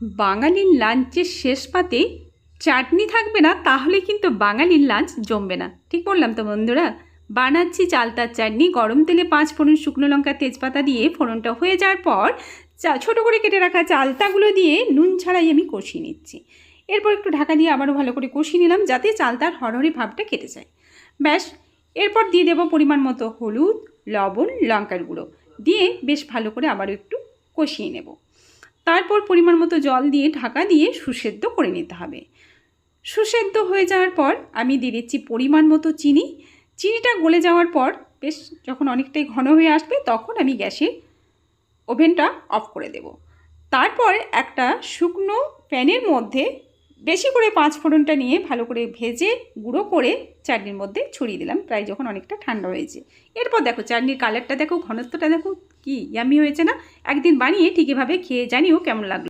বাঙালির লাঞ্চের শেষ পাতে চাটনি থাকবে না, তাহলে কিন্তু বাঙালির লাঞ্চ জমবে না। ঠিক বললাম তো বন্ধুরা? বানাচ্ছি চালতার চাটনি, গরম তেলে পাঁচ ফোড়ন শুকনো লঙ্কা তেজপাতা দিয়ে ফোড়নটা হয়ে যাওয়ার পর চা ছোটো করে কেটে রাখা চালতাগুলো দিয়ে নুন ছাড়াই আমি কষিয়ে নিচ্ছি। এরপর একটু ঢাকা দিয়ে আবারও ভালো করে কষিয়ে নিলাম যাতে চালতার হরহরি ভাবটা কেটে যায়। ব্যাস, এরপর দিয়ে দেবো পরিমাণ মতো হলুদ, লবণ, লঙ্কার গুঁড়ো। দিয়ে বেশ ভালো করে আবারও একটু কষিয়ে নেব। তারপর পরিমাণ মতো জল দিয়ে ঢাকা দিয়ে সুসেদ্ধ করে নিতে হবে। সুসেদ্ধ হয়ে যাওয়ার পর আমি দিয়ে দিচ্ছি পরিমাণ মতো চিনি। চিনিটা গলে যাওয়ার পর বেশ যখন অনেকটাই ঘন হয়ে আসবে তখন আমি গ্যাসের ওভেনটা অফ করে দেব। তারপর একটা শুকনো প্যানের মধ্যে বেশি করে পাঁচ ফোড়নটা নিয়ে ভালো করে ভেজে গুঁড়ো করে চাটনির মধ্যে ছড়িয়ে দিলাম। প্রায় যখন অনেকটা ঠান্ডা হয়েছে। এরপর দেখো চাটনির কালারটা দেখো, ঘনত্বটা দেখো কি? ইয়ামি হয়েছে না? একদিন বানিয়ে ঠিক এভাবে খেয়ে জানিও কেমন লাগল।